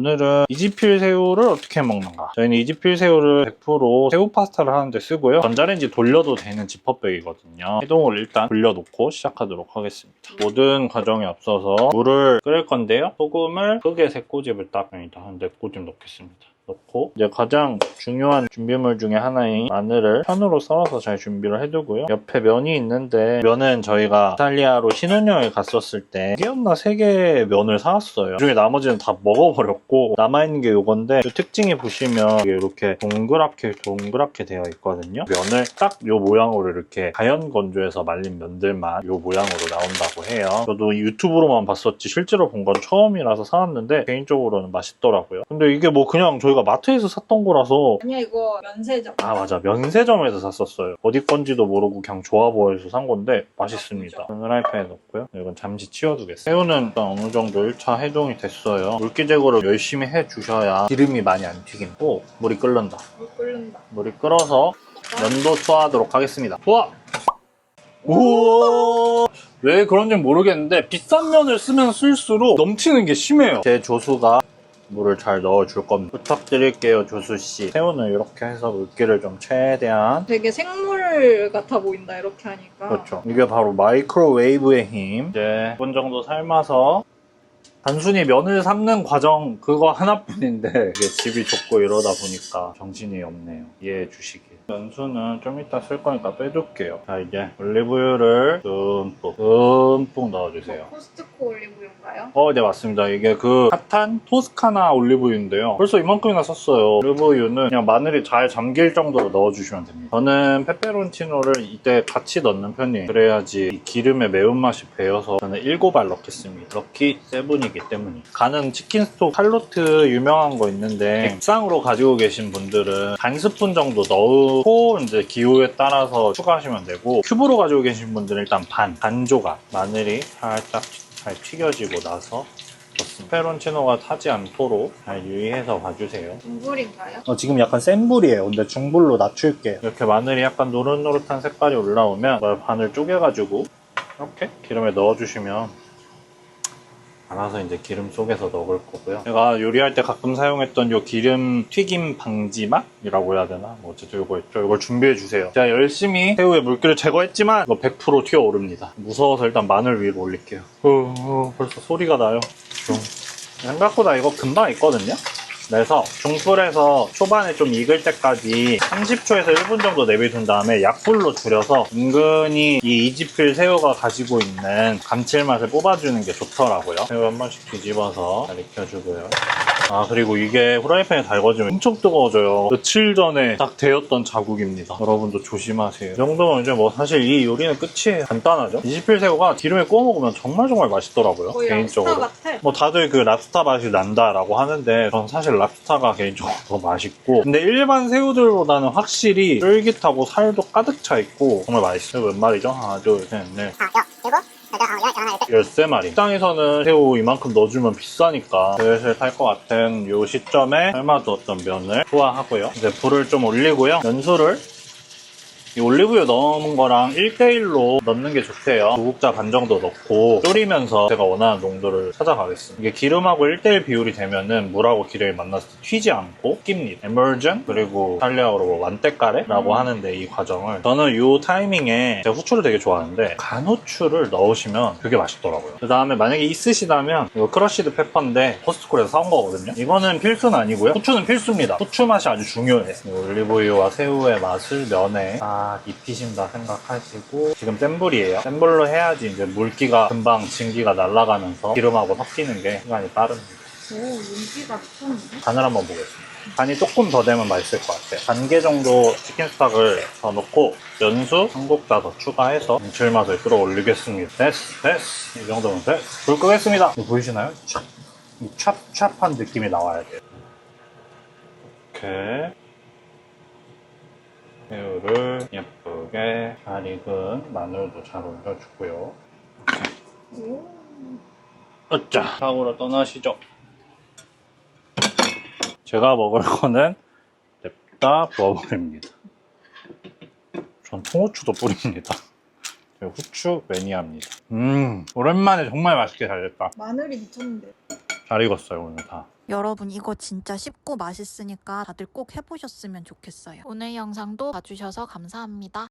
오늘은 이지필 새우를 어떻게 먹는가? 저희는 이지필 새우를 100% 새우 파스타를 하는데 쓰고요. 전자레인지 돌려도 되는 지퍼백이거든요. 해동을 일단 돌려놓고 시작하도록 하겠습니다. 모든 과정에 앞서서 물을 끓일 건데요. 소금을 끄게 새 꼬집을 딱 아니다 한 4꼬집 넣겠습니다 넣고 이제 가장 중요한 준비물 중에 하나인 마늘을 편으로 썰어서 잘 준비를 해두고요. 옆에 면이 있는데 면은 저희가 이탈리아로 신혼여행 갔었을 때 2개였나 3개의 면을 사왔어요. 그중에 나머지는 다 먹어버렸고 남아있는 게 이건데 이 특징이 보시면 이렇게 동그랗게 동그랗게 되어 있거든요. 면을 딱이 모양으로 이렇게 자연 건조해서 말린 면들만 이 모양으로 나온다고 해요. 저도 유튜브로만 봤었지 실제로 본 건 처음이라서 사왔는데 개인적으로는 맛있더라고요. 근데 이게 뭐 그냥 저희가 마트에서 샀던 거라서. 아니야 이거 면세점. 아 맞아. 면세점에서 샀었어요. 어디 건지도 모르고 그냥 좋아 보여서 산 건데 맛있습니다. 프라이팬에 넣고요. 이건 잠시 치워두겠습니다. 새우는 일단 어느 정도 1차 해동이 됐어요. 물기 제거를 열심히 해주셔야 기름이 많이 안 튀긴고 물이 끓는다. 물 끓는다. 물이 끓어서 면도 투하하도록 하겠습니다. 투하! 우와 왜 그런지 모르겠는데 비싼 면을 쓰면 쓸수록 넘치는 게 심해요. 제 조수가 물을 잘 넣어줄 겁니다. 부탁드릴게요 조수씨. 새우는 이렇게 해서 물기를 좀 최대한. 되게 생물 같아 보인다 이렇게 하니까. 그렇죠. 이게 바로 마이크로웨이브의 힘. 이제 1분 정도 삶아서 단순히 면을 삶는 과정 그거 하나뿐인데 이게 집이 좁고 이러다 보니까 정신이 없네요. 이해해 주시길 면수는 좀 이따 쓸 거니까 빼둘게요 자 이제 올리브유를 듬뿍 듬뿍 넣어주세요 코스트코 올리브유인가요? 어, 네, 맞습니다. 이게 그 핫한 토스카나 올리브유인데요. 벌써 이만큼이나 썼어요. 올리브유는 그냥 마늘이 잘 잠길 정도로 넣어주시면 됩니다. 저는 페페론치노를 이때 같이 넣는 편이에요. 그래야지 이 기름의 매운맛이 배어서 저는 7알 넣겠습니다. 럭키 세븐이기 때문에. 간은 치킨 스톡 칼로트 유명한 거 있는데 액상으로 가지고 계신 분들은 반 스푼 정도 넣고 이제 기호에 따라서 추가하시면 되고 큐브로 가지고 계신 분들은 일단 반, 반 조각 마늘이 살짝 잘 튀겨지고 나서. 페론치노가 타지 않도록 잘 유의해서 봐주세요. 중불인가요? 어, 지금 약간 센 불이에요. 근데 중불로 낮출게요. 이렇게 마늘이 약간 노릇노릇한 색깔이 올라오면 반을 쪼개가지고 이렇게 기름에 넣어주시면 알아서 이제 기름 속에서 넣을 거고요. 제가 요리할 때 가끔 사용했던 요 기름 튀김 방지막이라고 해야 되나? 뭐 어쨌든 요거 있죠. 이걸 준비해 주세요. 제가 열심히 새우의 물기를 제거했지만 이거 100% 튀어오릅니다. 무서워서 일단 마늘 위로 올릴게요. 어, 어, 벌써 소리가 나요. 좀. 생각보다 이거 금방 있거든요. 그래서 중불에서 초반에 좀 익을 때까지 30초에서 1분 정도 내비둔 다음에 약불로 줄여서 은근히 이 이지필 새우가 가지고 있는 감칠맛을 뽑아주는 게 좋더라고요. 새우 한 번씩 뒤집어서 잘 익혀주고요. 아 그리고 이게 후라이팬에 달궈지면 엄청 뜨거워져요. 며칠 전에 딱 되었던 자국입니다. 여러분도 조심하세요. 이 정도면 이제 뭐 사실 이 요리는 끝이에요. 간단하죠. 이지필 새우가 기름에 구워 먹으면 정말 정말 맛있더라고요. 거의 개인적으로. 랍스타 같아. 뭐 다들 그 랍스타 맛이 난다라고 하는데 전 사실 랍스타가 개인적으로 더 맛있고 근데 일반 새우들보다는 확실히 쫄깃하고 살도 가득 차 있고 정말 맛있어요. 몇 마리죠? 하나, 둘, 셋, 넷. 열세 마리. 식당에서는 새우 이만큼 넣어주면 비싸니까 슬슬 탈것 같은 이 시점에 삶아두었던 면을 투하하고요. 이제 불을 좀 올리고요. 면수를 이 올리브유 넣은 거랑 1대1로 넣는 게 좋대요. 두 국자 반 정도 넣고 졸이면서 제가 원하는 농도를 찾아가겠습니다. 이게 기름하고 1대1 비율이 되면은 물하고 기름이 때 튀지 않고 낍니다. 에멀전 그리고 이탈리아어로 뭐 완테까레라고 하는데 이 과정을 저는 이 타이밍에 제가 후추를 되게 좋아하는데 간후추를 넣으시면 되게 맛있더라고요. 그 다음에 만약에 있으시다면 이거 크러쉬드 페퍼인데 코스트코에서 사온 거거든요. 이거는 필수는 아니고요. 후추는 필수입니다. 후추 맛이 아주 중요해요. 이 올리브유와 새우의 맛을 면에 다 입히신다 생각하시고 지금 센 불이에요. 센 불로 해야지 이제 물기가 금방 진기가 날아가면서 기름하고 섞이는 게 시간이 빠릅니다. 오 윤기가 미쳤는데? 간을 한번 보겠습니다. 간이 조금 더 되면 맛있을 것 같아요. 반 개 정도 치킨 스탁을 더 넣고 연수 한 국자 더 추가해서 감칠맛을 끌어올리겠습니다. 됐어, 됐어. 이 정도면 됐어. 불 끄겠습니다. 보이시나요? 촥. 이 찹찹한 느낌이 나와야 돼요. 이렇게 새우를 예쁘게 잘 익은 마늘도 잘 올려주고요. 오. 어짜 사고로 떠나시죠. 제가 먹을 거는 냅다 부어버립니다. 전 통후추도 뿌립니다. 제가 후추 매니아입니다. 음, 오랜만에 정말 맛있게 잘 됐다. 마늘이 미쳤는데. 잘 익었어요, 오늘 다. 여러분 이거 진짜 쉽고 맛있으니까 다들 꼭 해보셨으면 좋겠어요. 오늘 영상도 봐주셔서 감사합니다.